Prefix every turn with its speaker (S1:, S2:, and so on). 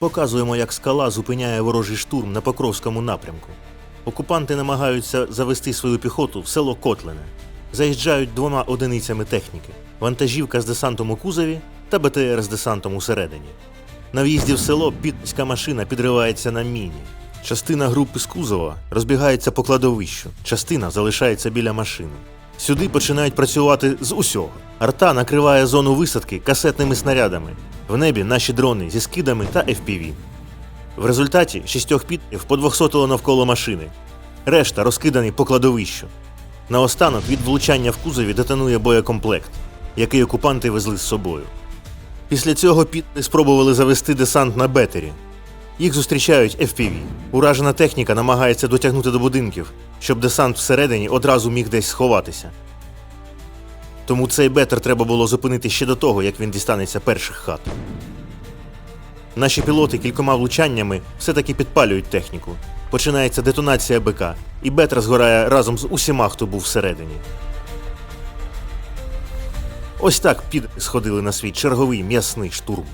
S1: Показуємо, як скала зупиняє ворожий штурм на Покровському напрямку. Окупанти намагаються завести свою піхоту в село Котлине. Заїжджають двома одиницями техніки: вантажівка з десантом у кузові та БТР з десантом усередині. На в'їзді в село підська машина підривається на міні. Частина групи з кузова розбігається по кладовищу, частина залишається біля машини. Сюди починають працювати з усього. Арта накриває зону висадки касетними снарядами. В небі наші дрони зі скидами та FPV. В результаті шістьох підів по 200 навколо машини. Решта розкидані по кладовищу. Наостанок від влучання в кузові детонує боєкомплект, який окупанти везли з собою. Після цього піди спробували завести десант на бетері. Їх зустрічають FPV. Уражена техніка намагається дотягнути до будинків, щоб десант всередині одразу міг десь сховатися. Тому цей бетер треба було зупинити ще до того, як він дістанеться перших хат. Наші пілоти кількома влучаннями все-таки підпалюють техніку. Починається детонація БК, і бетер згорає разом з усіма, хто був всередині. Ось так під сходили на свій черговий м'ясний штурм.